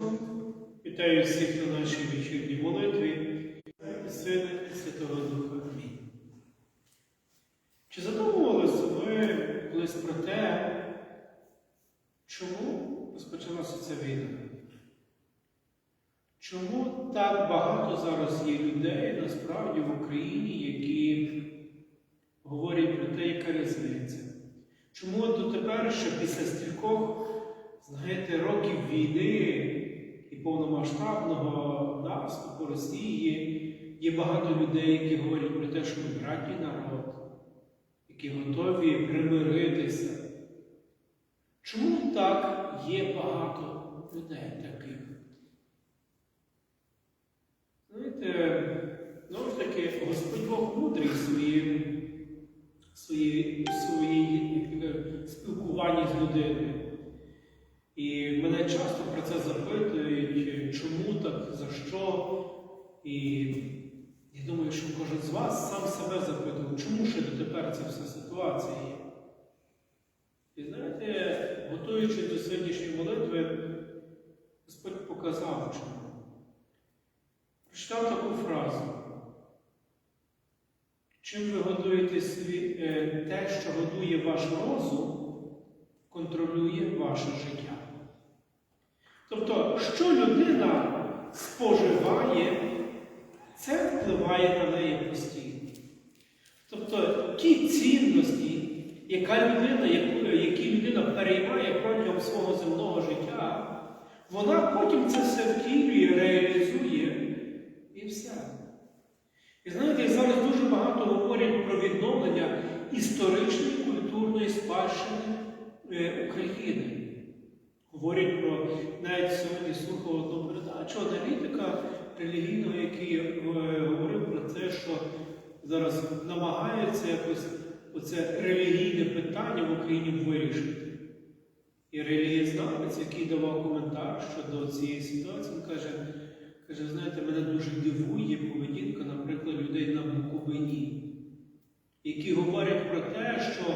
Вітаю всіх на нашій вечірній молитві Сина і Святого Духа. Амінь. Чи задумувалися ви колись про те, чому розпочалася ця війна? Чому так багато зараз є людей насправді в Україні, які говорять про те, яка різниця? Чому дотепер, ще після стількох, знаєте, років війни повномасштабного наступу Росії є багато людей, які говорять про те, що ми братній народ, які готові примиритися. Чому так є багато людей таких? Знаєте, знову ж таки, Господь Бог мудрий своїм так, за що. І я думаю, що кожен з вас сам себе запитував, чому ще дотепер ця вся ситуація є. І знаєте, готуючись до сьогоднішньої молитви, Господь показав чому. Прочитав таку фразу. Чим ви годуєте свій, е, те, що годує ваш розум, контролює ваше життя. Тобто, що людина споживає, це впливає на неї постійно. Тобто ті цінності, яка людина, яку, які людина переймає протягом свого земного життя, вона потім це все втілює, реалізує і все. І знаєте, зараз дуже багато говорять про відновлення історичної культурної спадщини е, України. Говорять про навіть сьогодні слухав одну аналітика релігійного, який е, говорив про те, що зараз намагаються якось оце релігійне питання в Україні вирішити. І релігієзнавець, який давав коментар щодо цієї ситуації, він каже, каже, знаєте, мене дуже дивує поведінка, наприклад, людей на Буковині, які говорять про те, що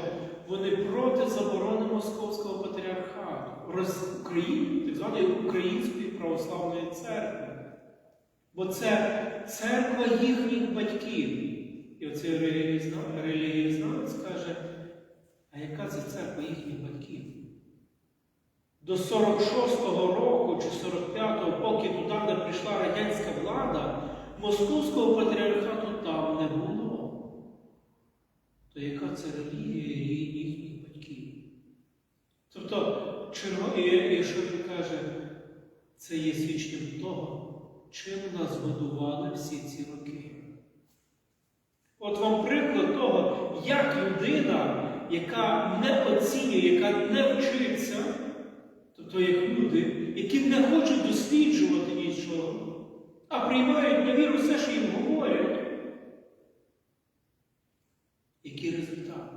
вони проти заборони Московського патріархату, роз... України, так званої Української православної церкви. Бо це церква їхніх батьків. І оцей релігієзнавець каже, а яка це церква їхніх батьків? До 46-го року чи 45-го, поки туди не прийшла радянська влада, московського патріархату там не було. То яка це релігія їхніх батьків? Тобто, і що він каже, це є свідченням того, чим нас годували всі ці роки. От вам приклад того, як людина, яка не оцінює, яка не вчиться, тобто як люди, які не хочуть досліджувати нічого, а приймають на віру все, що їм говорять. Який результат?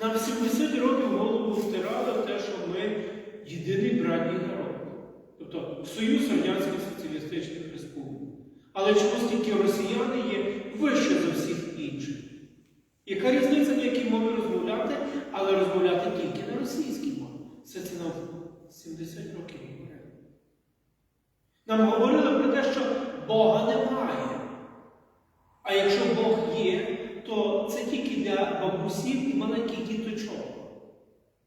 Нам 70 років голову втирали те, що ми єдиний братній народ. Тобто Союз Радянських Соціалістичних Республік. Але чомусь тільки росіяни є вище за всіх інших. Яка різниця, на якій мові розмовляти, але розмовляти тільки на російській мові? Все це нам 70 років. Нам говорили про те, що Бога немає. А якщо Бог є, то це тільки для бабусів і маленьких діточок.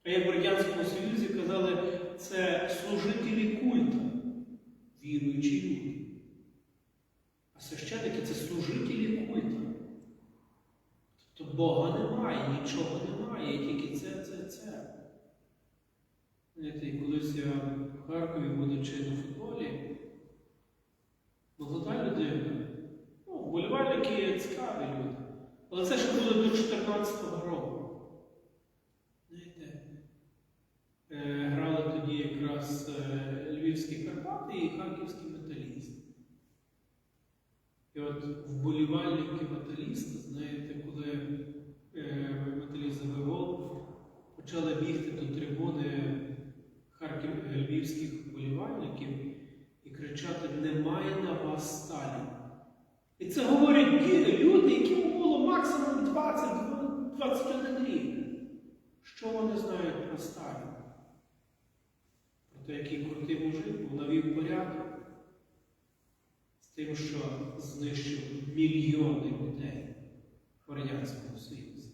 А як в Радянському Союзі казали, це служителі культу, віруючі люди. А священники це служителі культу. Тобто Бога немає, нічого немає, тільки це, це, це. Знаєте, колись я в Харкові, будучи на футболі, молода людина, ну, вболівальники цікаві люди. Але це ще було до 14-го року. Знаєте, е, грали тоді якраз е, Львівські Карпати і Харківський металіст. І от вболівальники металіста, знаєте, коли е, металіст забив почали бігти до трибуни Харків, е, львівських вболівальників і кричати Немає на вас сталі. І це говорять люди, яким було максимум 20-21 рік. Що вони знають про Сталіна? Те, який крутий мужик був навів тим, що знищив мільйони людей в Радянському Союзі.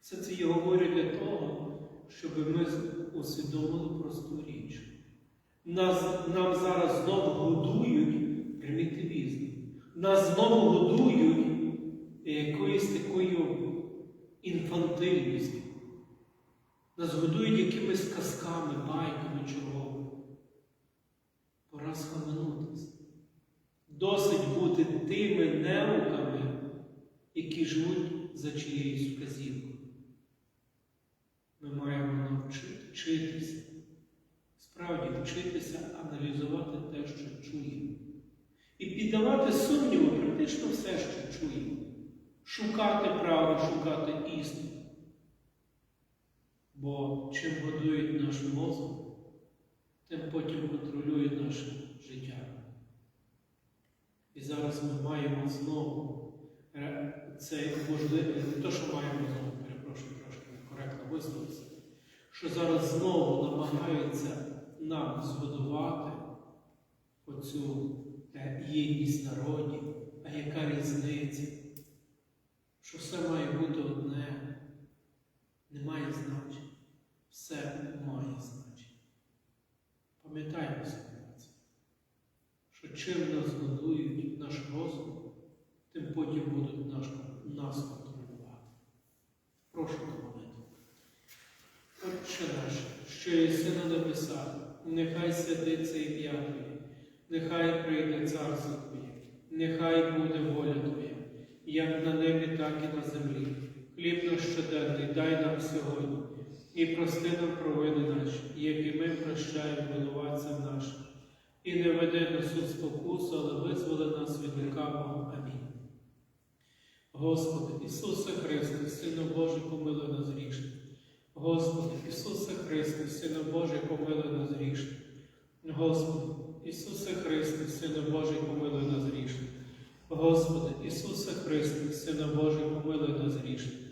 Все це я говорю для того, щоб ми усвідомили просту річ. Нас, нам зараз знову годують примітивізм. Нас знову годують якоюсь такою інфантильністю. Нас годують якимись казками, байками черговими. Пора схаменутися. Досить бути тими неуками, які живуть за чиєюсь вказівкою. Ми маємо навчити вчитися, справді вчитися аналізувати те, що чуємо. І піддавати сумніву практично все, що чуємо. Шукати правду, шукати істину. Бо чим годують наш мозок, тим потім контролюють наше життя. І зараз ми маємо знову е, цей можливість, не то, що маємо знову, перепрошую, трошки некоректно висловитися, що зараз знову намагаються нам згодувати оцю е, єдність народів, а яка різниця? Що все має бути одне, немає значення. Все має значення. Пам'ятаємо собі це, що чим нас годують наш розум, тим потім будуть наш, нас контролювати. Прошу молитву. Отче наш, що єси на небесах, нехай святиться ім'я Твоє, нехай прийде царство Твоє, нехай буде воля Твоя, як на небі, так і на землі. Хліб наш щоденний дай нам сьогодні, і прости нам провини наші, як і ми прощаємо винуватцям нашим. І не веди нас у спокусу, але визволи нас від лукавого. Амінь. Господи, Ісусе Христе, Сину Божий, помилуй нас грішних. Господи, Ісусе Христе, Сину Божий, помилуй нас грішних. Господи, Ісусе Христе, Сину Божий, помилуй нас грішних. Господи, Ісусе Христе, Сину Божий, помилуй нас грішних.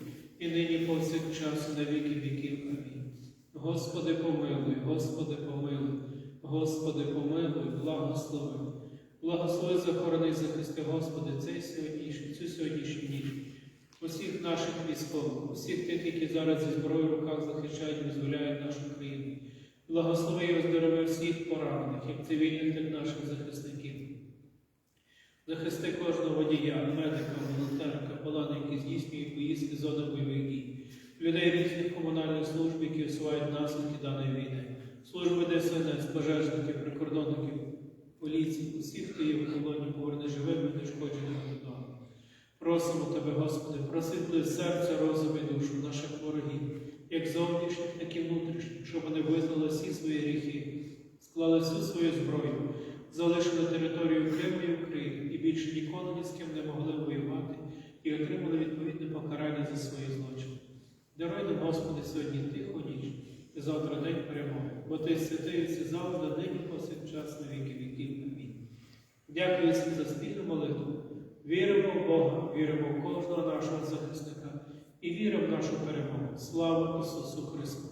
і нині повсякчас, на віки віків. Амінь. Господи, помилуй, Господи, помилуй, Господи, помилуй, благослови. Благослови захорони захисти, Господи, цей сьогоднішній, цю сьогоднішню ніч. Усіх наших військових, усіх тих, які зараз зі зброєю в руках захищають і визволяють нашу країну. Благослови і оздорови всіх поранених, як цивільних, так наших захисників. Захисти кожного водія, медика, усувають наслідки даної війни, служби ДСНС, пожежників, прикордонників, поліції, усіх, хто є в колоні, поверни живими, нешкодженими додому. Просимо Тебе, Господи, просвітли серце, розум і душу наших ворогів, як зовнішніх, так і внутрішніх, щоб вони визнали всі свої гріхи, склали всю свою зброю, залишили територію Криму і України і більше ніколи ні з ким не могли воювати і отримали відповідне покарання за свої злочини. Даруй нам, Господи, сьогодні ніч і завтра день перемоги, бо Ти святий всі завжди, нині повсякчас на віки віків. Амінь. Дякую всім за спільну молитву. Віримо в Бога, віримо в кожного нашого захисника і віримо в нашу перемогу. Слава Ісусу Христу!